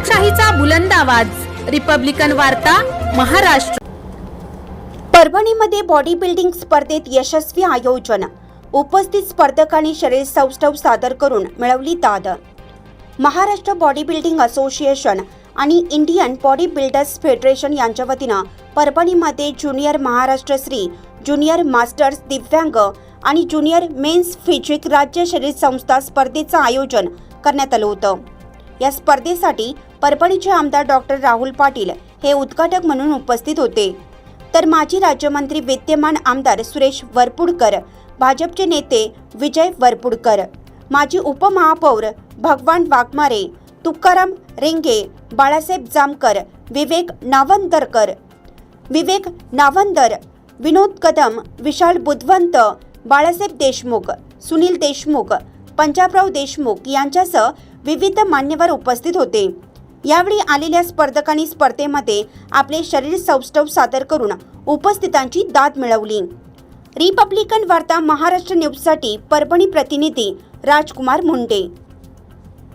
लोकशाहीचा बुलंद आवाज. रिपब्लिकन वार्ता महाराष्ट्र. परभणीमध्ये बॉडी बिल्डिंग स्पर्धेत यशस्वी आयोजन. उपस्थित स्पर्धकांनी शरीर सौष्ठव सादर करून मिळवली दाद. महाराष्ट्र बॉडी बिल्डिंग असोसिएशन आणि इंडियन बॉडी बिल्डर्स फेडरेशन यांच्या वतीनं परभणीमध्ये junior Maharashtra Shri junior masters दिव्यांग आणि ज्युनियर मेन्स फिजिक राज्य शरीर संस्था स्पर्धेचं आयोजन करण्यात आलं होतं. या स्पर्धेसाठी परभणीचे आमदार डॉक्टर राहुल पाटील हे उद्घाटक म्हणून उपस्थित होते. तर माजी राज्यमंत्री विद्यमान आमदार सुरेश वरपुडकर भाजपचे नेते विजय वरपुडकर माजी उपमहापौर भगवान वाघमारे तुकाराम रेंगे बाळासाहेब जामकर विवेक नावंदरकर विवेक नावंदर विनोद कदम विशाल बुधवंत बाळासाहेब देशमुख सुनील देशमुख पंजाबराव देशमुख यांच्यासह विविध मान्यवर उपस्थित होते. यावेळी आलेल्या स्पर्धकांनी स्पर्धेमध्ये आपले शरीर सौष्ठव सादर करून उपस्थितांची दाद मिळवली. रिपब्लिकन वार्ता महाराष्ट्र न्यूजसाठी परभणी प्रतिनिधी राजकुमार मुंडे.